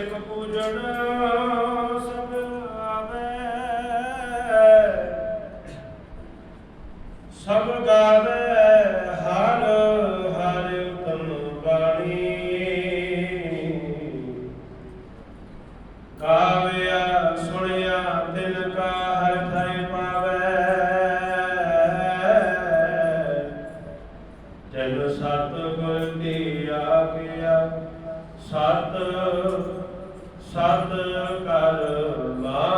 ਸਿੱਖ ਪੂਜਣ ਸਭ ਆਵੇ। ਸਭ ਗਾਵੇ ਹਰ ਹਰ ਉਤਮ ਬਾਣੀ। ਕਾਵਿਆ ਸੁਣਿਆ ਦਿਲ ਕਾ ਹਰ ਥੈ ਪਾਵੇ। ਜਨ ਸਤ ਗੁਰ ਦੀ ਆਗਿਆ, ਸਤ ਸਤ ਕਰ ਮਾਨੀ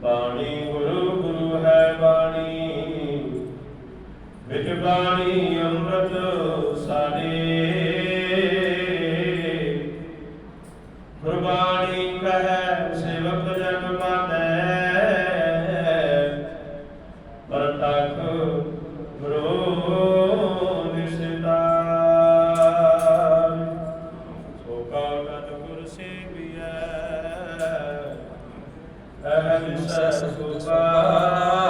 ਬਾਣੀ ਗੁਰੂ ਗੁਰੂ ਹੈ ਬਾਣੀ। ਵਿੱਚ ਬਾਣੀ ਅੰਮ੍ਰਿਤ ਸਾਡੇ ਅਹੰਸਾ ਸੁਭਾ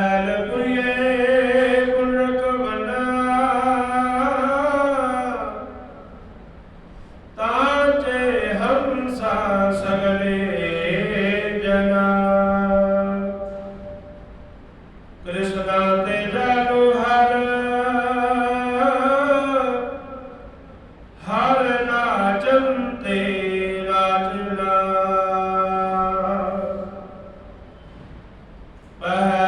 Bye.